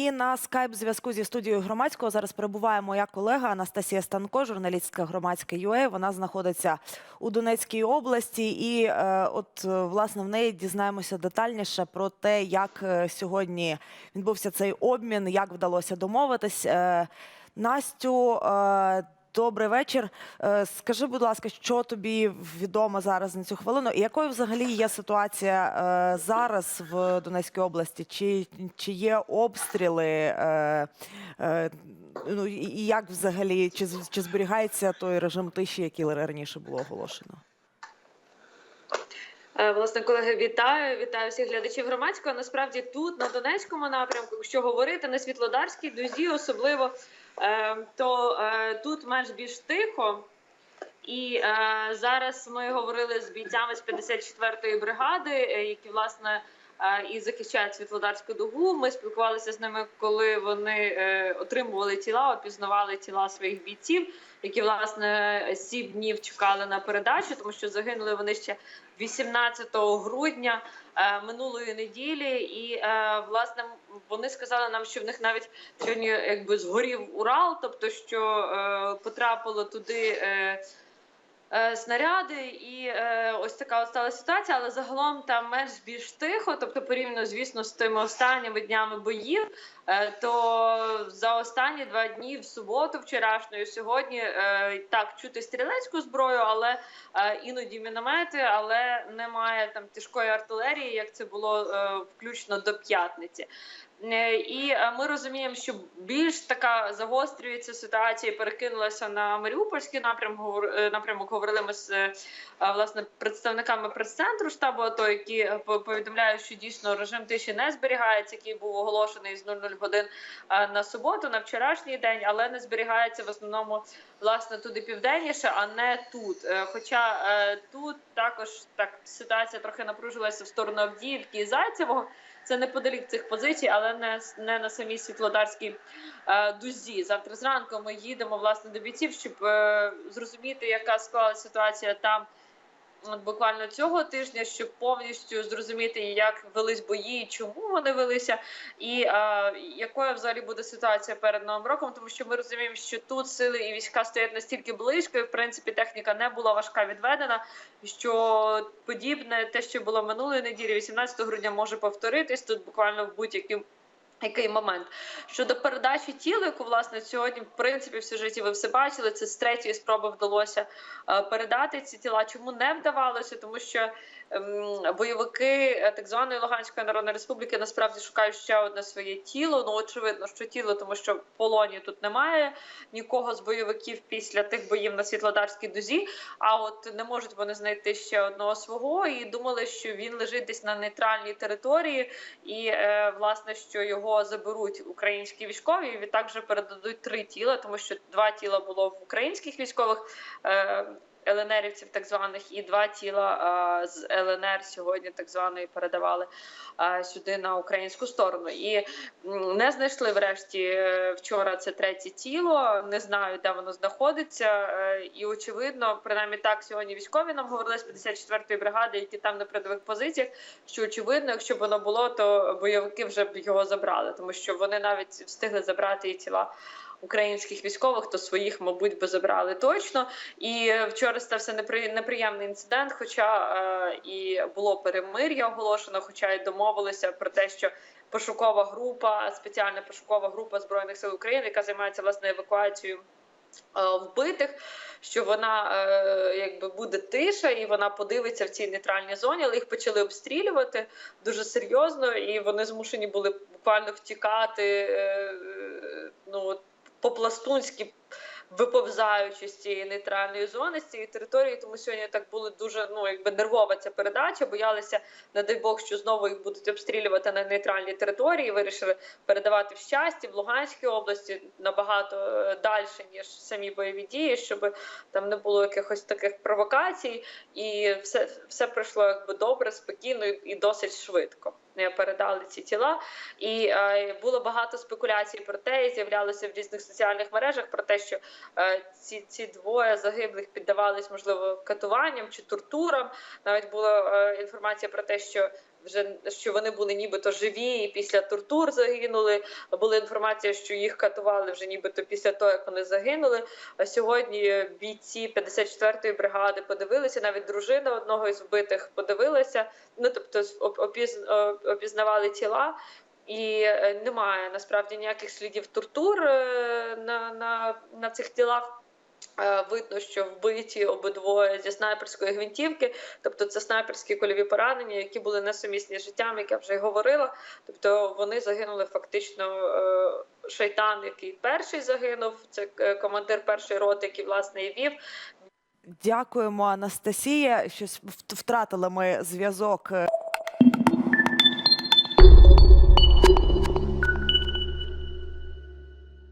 І на скайп зв'язку зі студією громадського зараз перебуває моя колега Анастасія Станко, журналістка громадська ЮЕ. Вона знаходиться у Донецькій області, і е, от е, власне в неї дізнаємося детальніше про те, як е, сьогодні відбувся цей обмін, як вдалося домовитись. Е, Настю, е, добрий вечір. Е, Скажи, будь ласка, що тобі відомо зараз на цю хвилину? І якою взагалі є ситуація е, зараз в Донецькій області? Чи, чи є обстріли? Е, ну, і як взагалі, чи, чи зберігається той режим тиші, який раніше було оголошено? Власне, колеги, вітаю, вітаю всіх глядачів громадського. Насправді тут, на Донецькому напрямку, якщо говорити на Світлодарській дузі, особливо, то е, тут менш більш тихо. І е, зараз ми говорили з бійцями з 54-ї бригади, е, які власне е, і захищають Світлодарську дугу. Ми спілкувалися з ними, коли вони е, отримували тіла, опізнавали тіла своїх бійців, які власне сім днів чекали на передачу, тому що загинули вони ще 18 грудня е, минулої неділі, і е, власне вони сказали нам, що в них навіть сьогодні якби згорів Урал, тобто що е, потрапило туди. Е, Снаряди, і е, ось така от стала ситуація, але загалом там менш більш тихо, тобто порівняно, звісно, з тими останніми днями боїв, е, то за останні два дні, в суботу, вчорашню і сьогодні, так чути стрілецьку зброю, але іноді міномети, але немає там тяжкої артилерії, як це було включно до п'ятниці. Е, І е, ми розуміємо, що більш така загострюється ситуація, перекинулася на Маріупольський напрям. Говор- е, напрямок. Говорили ми з власне представниками прес-центру штабу АТО, які повідомляють, що дійсно режим тиші не зберігається, який був оголошений з 00 годин на суботу, на вчорашній день, але не зберігається в основному власне туди південніше, а не тут. Хоча тут також так ситуація трохи напружилася в сторону Авдіївки і Зайцевого. Це неподалік цих позицій, але не, не на самій Світлодарській е, дузі. Завтра зранку ми їдемо власне до бійців, щоб е, зрозуміти, яка склалася ситуація там. От буквально цього тижня, щоб повністю зрозуміти, як велись бої, чому вони велися, і е, якою взагалі буде ситуація перед новим роком, тому що ми розуміємо, що тут сили і війська стоять настільки близько, і в принципі техніка не була важка відведена. Що подібне, те, що було минулої неділі, 18 грудня, може повторитись тут буквально в будь-який який момент щодо передачі тіла, яку власне сьогодні, в принципі, в сюжеті ви все бачили. Це з третьої спроби вдалося е, передати ці тіла. Чому не вдавалося? Тому що ем, бойовики е, так званої Луганської Народної Республіки насправді шукають ще одне своє тіло. Ну очевидно, що тіло, тому що в полоні тут немає нікого з бойовиків після тих боїв на Світлодарській дузі. А от не можуть вони знайти ще одного свого і думали, що він лежить десь на нейтральній території, і е, власне, що його заберуть українські військові. І вже передадуть три тіла, тому що два тіла було в українських військових. ЛНРівців так званих і два тіла з ЛНР сьогодні так званої передавали сюди на українську сторону. І не знайшли врешті е, вчора це третє тіло. Не знаю, де воно знаходиться. Е, І очевидно, принаймні так сьогодні військові нам говорили з 54-ї бригади, які там на передових позиціях. Що очевидно, якщо б воно було, то бойовики вже б його забрали, тому що вони навіть встигли забрати і тіла. Українських військових, то своїх, мабуть, би забрали точно. І вчора стався непри- неприємний інцидент. Хоча е, і було перемир'я оголошено, хоча й домовилися про те, що пошукова група, спеціальна пошукова група збройних сил України, яка займається власне евакуацією. е, Вбитих, що вона е, якби буде тиша, і вона подивиться в цій нейтральній зоні, але їх почали обстрілювати дуже серйозно, і вони змушені були буквально втікати. Е, ну по-пластунськи виповзаючи з цієї нейтральної зони, з цієї території. Тому сьогодні так була дуже ну якби нервова ця передача. Боялися, не дай Бог, що знову їх будуть обстрілювати на нейтральній території. Вирішили передавати в щасті в Луганській області набагато е, далі ніж самі бойові дії, щоб там не було якихось таких провокацій, і все, все пройшло якби добре, спокійно і, досить швидко. Е, Передали ці тіла, і е, було багато спекуляцій про те, і з'являлося в різних соціальних мережах про те, що ці, ці двоє загиблих піддавались можливо катуванням чи тортурам. Навіть була е, інформація про те, що вже що вони були нібито живі, і після тортур загинули. Була інформація, що їх катували вже нібито після того, як вони загинули. А сьогодні бійці 54-ї бригади подивилися, навіть дружина одного із вбитих подивилася. Ну тобто опіз, опізнавали тіла. І е, немає насправді ніяких слідів тортур е, на, на, на цих тілах. Е, Видно, що вбиті обидвоє зі снайперської гвинтівки, тобто це снайперські кольові поранення, які були несумісні з життям, як я вже й говорила. Тобто вони загинули фактично шайтан, який перший загинув. Це командир першої роти, який власне і вів. Дякуємо, Анастасія. Щось вт- втратили ми зв'язок.